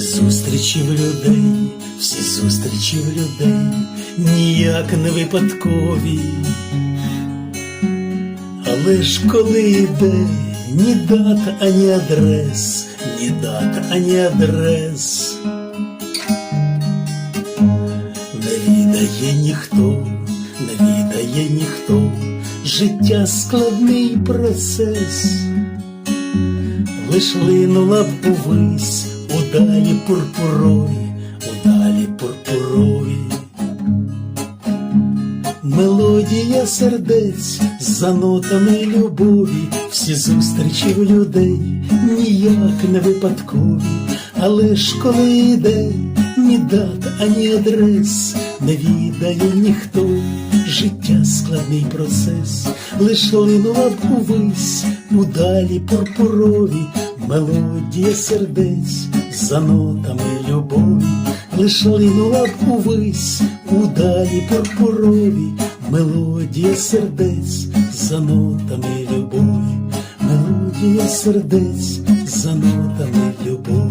зустрічі в людей, всі зустрічі в людей ніяк не випадкові. Але ж коли йде ні дат, ані адрес, ні дат, ані адрес, не відає ніхто, не відає ніхто, життя складний процес, лиш линула б удалі пурпурові, удалі пурпурові. Мелодія сердець за нотами любові, всі зустрічі в людей ніяк не випадкові, але ж коли йде ні дат, ані адрес, не відає ніхто, життя складний процес, лиш линула б увись удалі пурпурові, мелодія сердець за нотами любові, лиш линула б увись удалі пурпурові, мелодія сердець за нотами любові, мелодія сердець за нотами любові.